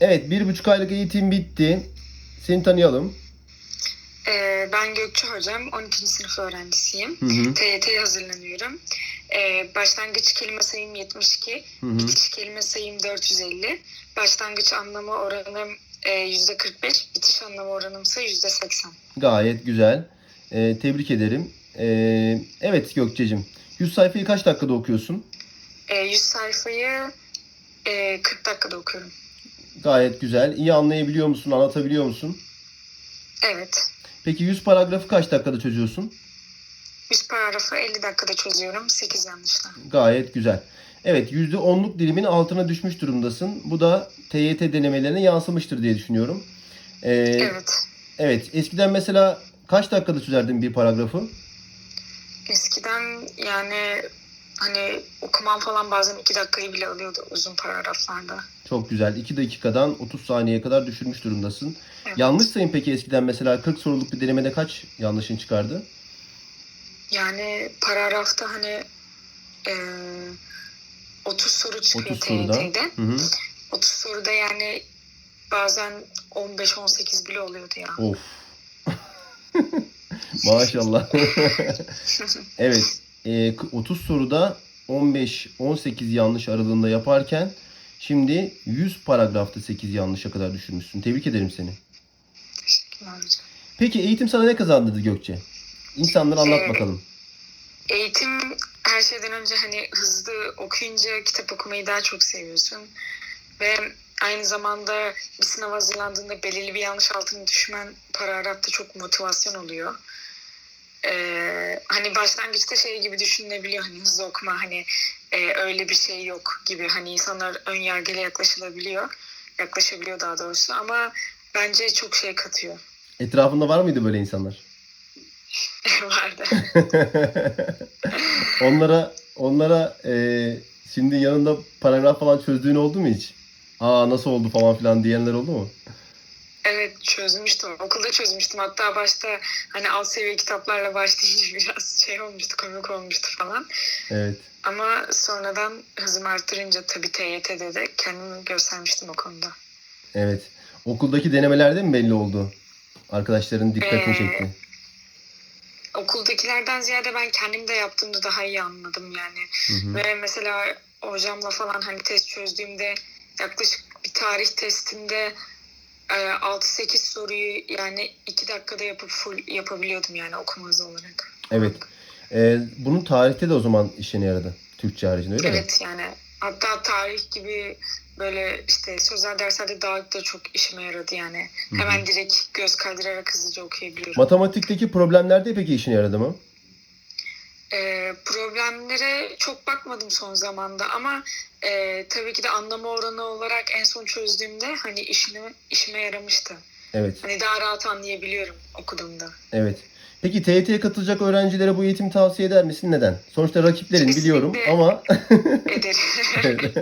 Evet bir buçuk aylık eğitim bitti. Seni tanıyalım. Ee, ben Gökçe Hocam, 12. sınıf öğrencisiyim. Hı hı. TYT'ye hazırlanıyorum. Ee, başlangıç kelime sayım 72, Hı hı. bitiş kelime sayım 450. Başlangıç anlamı oranım e, %45, bitiş anlamı oranım ise %80. Gayet güzel. Ee, tebrik ederim. Ee, evet Gökçe'cim. 100 sayfayı kaç dakikada okuyorsun? Ee, 100 sayfayı e, 40 dakikada okuyorum. Gayet güzel. İyi anlayabiliyor musun? Anlatabiliyor musun? Evet. Peki 100 paragrafı kaç dakikada çözüyorsun? 100 paragrafı 50 dakikada çözüyorum, 8 yanlışla. Gayet güzel. Evet %10'luk dilimin altına düşmüş durumdasın. Bu da TYT denemelerine yansımıştır diye düşünüyorum. Ee, Evet. evet. Eskiden mesela kaç dakikada çözerdin bir paragrafı? Eskiden yani hani okumam falan bazen 2 dakikayı bile alıyordu uzun paragraflarda. Çok güzel. 2 dakikadan 30 saniyeye kadar düşürmüş durumdasın. Evet. Yanlış sayın peki eskiden mesela 40 soruluk bir denemede kaç yanlışın çıkardı? Yani paragrafta hani e, 30 soru çıkıyor 30 soruda. TYT'de. Hı hı. 30 soruda yani bazen 15-18 bile oluyordu ya. Of. Maşallah. evet. E, 30 soruda 15-18 yanlış aralığında yaparken şimdi 100 paragrafta 8 yanlışa kadar düşürmüşsün. Tebrik ederim seni. Teşekkürler hocam. Peki eğitim sana ne kazandırdı Gökçe? İnsanlara anlat Ee, bakalım. Eğitim her şeyden önce hani hızlı okuyunca kitap okumayı daha çok seviyorsun. Ve aynı zamanda bir sınav hazırlandığında belirli bir yanlış altına düşmen paragrafta çok motivasyon oluyor. Ee, hani başlangıçta şey gibi düşünülebiliyor hani hızlı okuma hani e, öyle bir şey yok gibi hani insanlar ön yargıyla yaklaşılabiliyor yaklaşabiliyor daha doğrusu ama bence çok şey katıyor Etrafında var mıydı böyle insanlar? vardı. onlara onlara e, şimdi yanında paragraf falan çözdüğün oldu mu hiç? Aa nasıl oldu falan filan diyenler oldu mu? Evet çözmüştüm. Okulda çözmüştüm. Hatta başta hani alt seviye kitaplarla başlayınca biraz şey olmuştu, komik olmuştu falan. Evet. Ama sonradan hızımı arttırınca tabii TYT'de de kendimi göstermiştim o konuda. Evet. Okuldaki denemelerde mi belli oldu? Arkadaşların dikkatini Ee, çekti. Okuldakilerden ziyade ben kendim de yaptığımda daha iyi anladım yani. Hı hı. Ve mesela hocamla falan hani test çözdüğümde yaklaşık bir tarih testinde e, 6-8 soruyu yani 2 dakikada yapıp full yapabiliyordum yani okuma hızı olarak. Evet. Ee, bunun tarihte de o zaman işine yaradı. Türkçe haricinde öyle mi? Evet yani hatta tarih gibi böyle işte sözel derslerde daha da çok işime yaradı yani. Hemen direkt göz kaydırarak hızlıca okuyabiliyorum. Matematikteki problemlerde peki işine yaradı mı? Ee, problemlere çok bakmadım son zamanda ama e, tabii ki de anlama oranı olarak en son çözdüğümde hani işine, işime yaramıştı. Evet. Hani daha rahat anlayabiliyorum okuduğumda. Evet. Peki TYT'ye katılacak öğrencilere bu eğitimi tavsiye eder misin? Neden? Sonuçta rakiplerin biliyorum Kesinlikle. ama Ederim.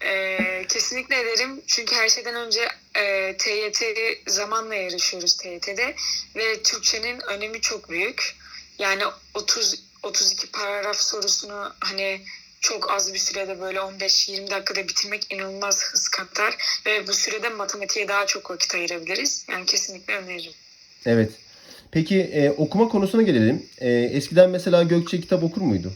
Ee, kesinlikle ederim. Çünkü her şeyden önce e, TYT zamanla yarışıyoruz TYT'de ve Türkçenin önemi çok büyük. Yani 30 32 paragraf sorusunu hani çok az bir sürede böyle 15-20 dakikada bitirmek inanılmaz hız katar ve bu sürede matematiğe daha çok vakit ayırabiliriz. Yani kesinlikle öneririm. evet. Peki e, okuma konusuna gelelim. E, eskiden mesela Gökçe kitap okur muydu?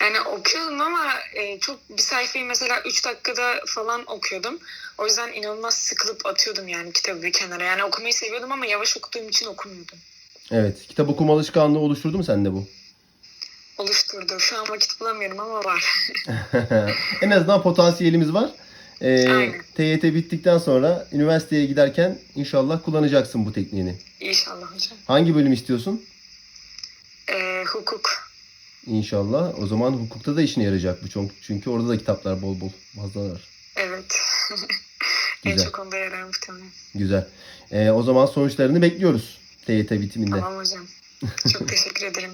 Yani okuyordum ama e, çok bir sayfayı mesela 3 dakikada falan okuyordum. O yüzden inanılmaz sıkılıp atıyordum yani kitabı bir kenara. Yani okumayı seviyordum ama yavaş okuduğum için okumuyordum. Evet. Kitap okuma alışkanlığı oluşturdu mu sende bu? Oluşturdu. Şu an vakit bulamıyorum ama var. en azından potansiyelimiz var. E, Aynen. TYT bittikten sonra üniversiteye giderken inşallah kullanacaksın bu tekniğini. İnşallah hocam. Hangi bölüm istiyorsun? E, hukuk. İnşallah. O zaman hukukta da işine yarayacak bu çünkü çünkü orada da kitaplar bol bol fazla var. Evet. en Güzel. çok onda yarar muhtemelen. Güzel. Ee, o zaman sonuçlarını bekliyoruz TYT bitiminde. Tamam hocam. Çok teşekkür ederim.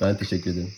Ben teşekkür ederim.